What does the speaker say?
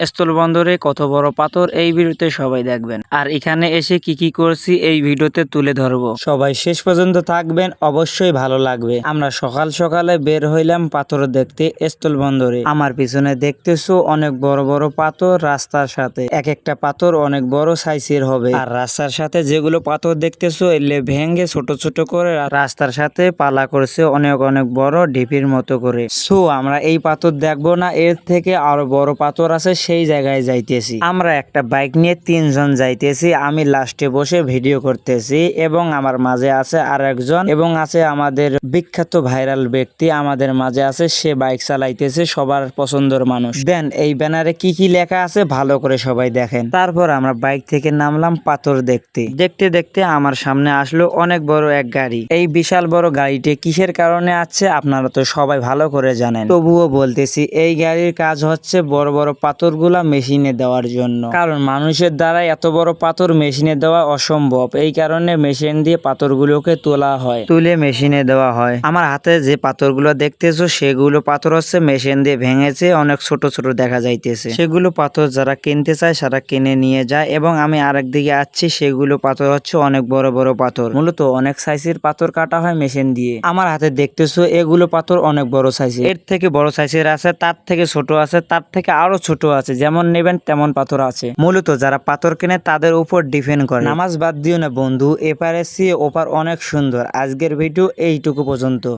স্থলবন্দরে কত বড় পাথর এই ভিডিওতে সবাই দেখবেন। আর এখানে এসে কি কি করছি এই ভিডিওতে তুলে ধরবো। সবাই শেষ পর্যন্ত থাকবেন, অবশ্যই ভালো লাগবে। আমরা সকাল সকালে বের হইলাম পাথর দেখতে স্থলবন্দরে। আমার পিছনে দেখতেছো অনেক বড় বড় পাথর রাস্তার সাথে। এক একটা পাথর অনেক বড় সাইজের হবে। আর রাস্তার সাথে যেগুলো পাথর দেখতেছো, এলে ভেঙে ছোট ছোট করে রাস্তার সাথে পালা করছে অনেক অনেক বড় ঢিপির মতো করে। সো, আমরা এই পাথর দেখব না। এর থেকে আরও বড় পাথর আছে সেই জায়গায় যাইতেছি। আমরা একটা বাইক নিয়ে তিনজন যাইতেছি, আমি লাস্টে বসে ভিডিও করতেছি এবং আমার মাঝে আছে আর একজন এবং আছে আমাদের বিখ্যাত ভাইরাল ব্যক্তি, আমাদের মাঝে আছে সে বাইক চালাইতেছে সবার পছন্দের মানুষ। দেন এই ব্যানারে কি কি লেখা আছে ভালো করে সবাই দেখেন। তারপর আমরা বাইক থেকে নামলাম পাথর দেখতে। দেখতে দেখতে আমার সামনে আসলো অনেক বড় এক গাড়ি। এই বিশাল বড় গাড়িটি কিসের কারণে আছে আপনারা তো সবাই ভালো করে জানেন। তবুও বলতেছি, এই গাড়ির কাজ হচ্ছে বড় বড় পাথরগুলা মেশিনে দেওয়ার জন্য। কারণ মানুষের দ্বারা এত বড় পাথর মেশিনে দেওয়া অসম্ভব। এই কারণে মেশিন দিয়ে পাথরগুলোকে তোলা হয়। তুলে মেশিনে দেওয়া হয়। আমার হাতে যে পাথরগুলো দেখতেছো সেগুলো পাথর হচ্ছে মেশিন দিয়ে ভেঙেছে অনেক ছোট ছোট দেখা যাইতেছে। সেগুলো পাথর যারা কিনতে চায় সারা কিনে নিয়ে যায় এবং আমি আরেক দিকে আসছি সেগুলো পাথর হচ্ছে অনেক বড় বড় পাথর। মূলত অনেক সাইজের পাথর কাটা হয় মেশিন দিয়ে। আমার হাতে দেখতেছো এগুলো পাথর অনেক বড় সাইজের। এর থেকে বড় সাইজের আছে তার থেকে ছোট আছে তার থেকে আরও ছোট আছে। যেমন নেবেন তেমন পাথর আছে। মূলত যারা পাথর কেনে তাদের উপর ডিপেন্ড করে। নামাজ বাদ দিও না বন্ধু এপারে সি ওপার অনেক সুন্দর। আজকের ভিডিও এইটুকু পর্যন্ত।